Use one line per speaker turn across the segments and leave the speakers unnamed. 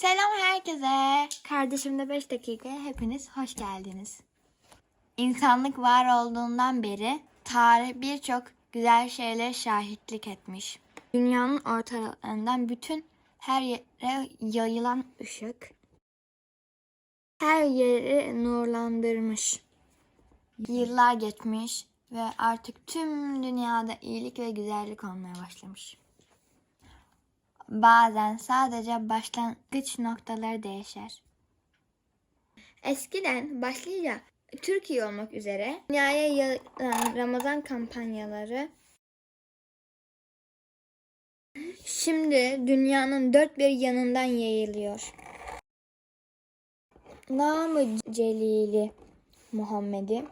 Selam herkese. Kardeşimde 5 dakika hepiniz hoş geldiniz. İnsanlık var olduğundan beri tarih birçok güzel şeylere şahitlik etmiş. Dünyanın ortalarından bütün her yere yayılan ışık her yeri nurlandırmış. Yıllar geçmiş ve artık tüm dünyada iyilik ve güzellik olmaya başlamış. Bazen sadece başlangıç noktaları değişir. Eskiden başlıca Türkiye olmak üzere dünyaya Ramazan kampanyaları şimdi dünyanın dört bir yanından yayılıyor. Namı Celili Muhammed'i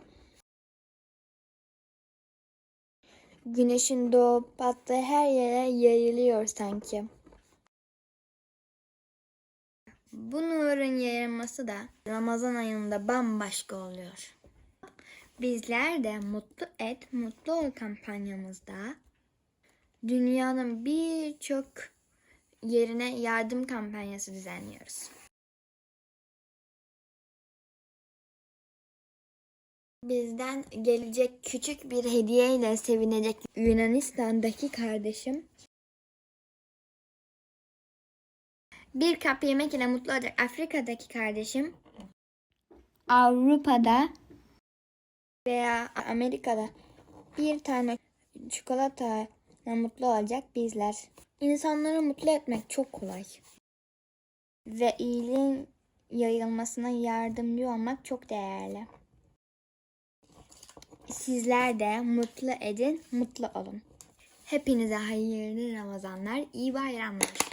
Güneşin doğup battığı her yere yayılıyor sanki. Bu nurun yayılması da Ramazan ayında bambaşka oluyor. Bizler de Mutlu Et, Mutlu Ol kampanyamızda dünyanın birçok yerine yardım kampanyası düzenliyoruz. Bizden gelecek küçük bir hediyeyle sevinecek Yunanistan'daki kardeşim bir kap yemek ile mutlu olacak Afrika'daki kardeşim Avrupa'da veya Amerika'da bir tane çikolata ile mutlu olacak bizler. İnsanları mutlu etmek çok kolay. Ve iyiliğin yayılmasına yardımcı olmak çok değerli. Sizler de mutlu edin, mutlu olun. Hepinize hayırlı Ramazanlar, iyi bayramlar.